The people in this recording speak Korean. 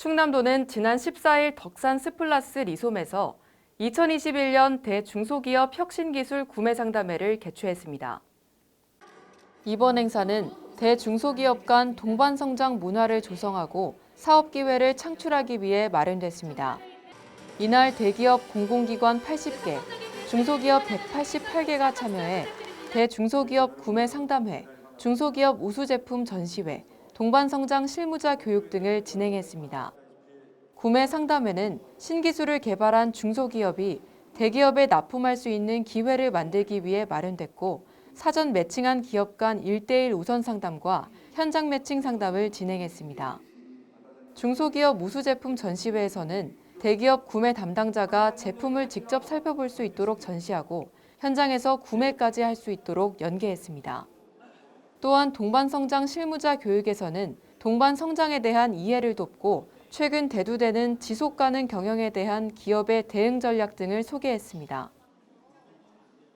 충남도는 지난 14일 덕산 스플라스 리솜에서 2021년 대중소기업 혁신기술 구매 상담회를 개최했습니다. 이번 행사는 대중소기업 간 동반 성장 문화를 조성하고 사업 기회를 창출하기 위해 마련됐습니다. 이날 대기업 공공기관 80개, 중소기업 188개가 참여해 대중소기업 구매 상담회, 중소기업 우수 제품 전시회, 동반 성장 실무자 교육 등을 진행했습니다. 구매 상담회는 신기술을 개발한 중소기업이 대기업에 납품할 수 있는 기회를 만들기 위해 마련됐고 사전 매칭한 기업 간 1대1 우선 상담과 현장 매칭 상담을 진행했습니다. 중소기업 우수 제품 전시회에서는 대기업 구매 담당자가 제품을 직접 살펴볼 수 있도록 전시하고 현장에서 구매까지 할 수 있도록 연계했습니다. 또한 동반성장 실무자 교육에서는 동반성장에 대한 이해를 돕고 최근 대두되는 지속 가능 경영에 대한 기업의 대응 전략 등을 소개했습니다.